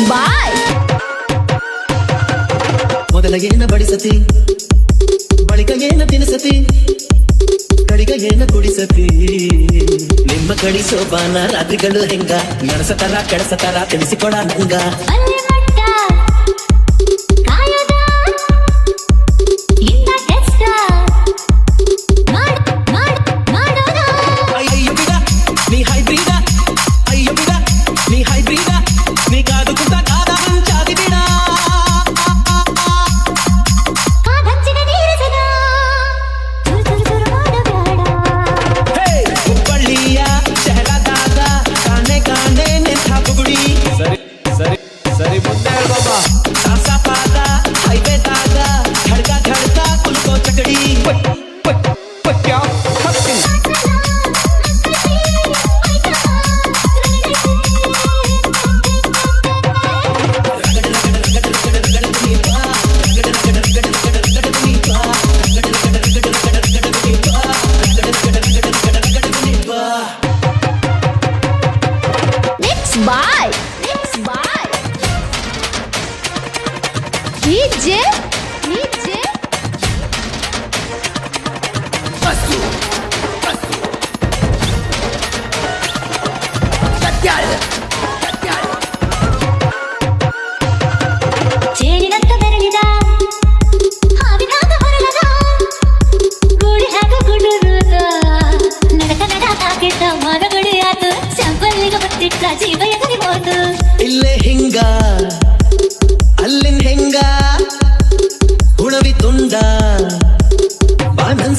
By ಮೊದಲ ಏನ ಬಡಿಸತಿ ಬಳಿಕ ಏನ ತಿನಿಸತಿ ಕಡಿಗ ಏನ ಕುಡಿಸತಿ. ನಿಮ್ಮ ಕಡಿಸೋ ಬಾನ ರಾತ್ರಿಗಳು ಹೆಂಗ? ನಡೆಸತಾರ ಕೆಡಸತಾರ ತಿಳಿಸಿಕೊಡ ನಂಗ. DJ DJ ಚೇಳಿನಂತ ಬೆರಳಿದ ಹಾವಿನಾಗ ಹೊರಳದ? ಗೂಡಿ ಹಾಕ ಗುಡುರುದ? ನಡಕ ನಡ ಹಾಕಿದ್ದ ಮರಗುಡಿ ಆತು ಸಂಪಲ್ಲಿಗ ಬತ್ತಿಟ್ಟ ಜೀವ ಎಗರಿ ಹೋತು ಇಲ್ಲೇ ಹಿಂಗ. காதல்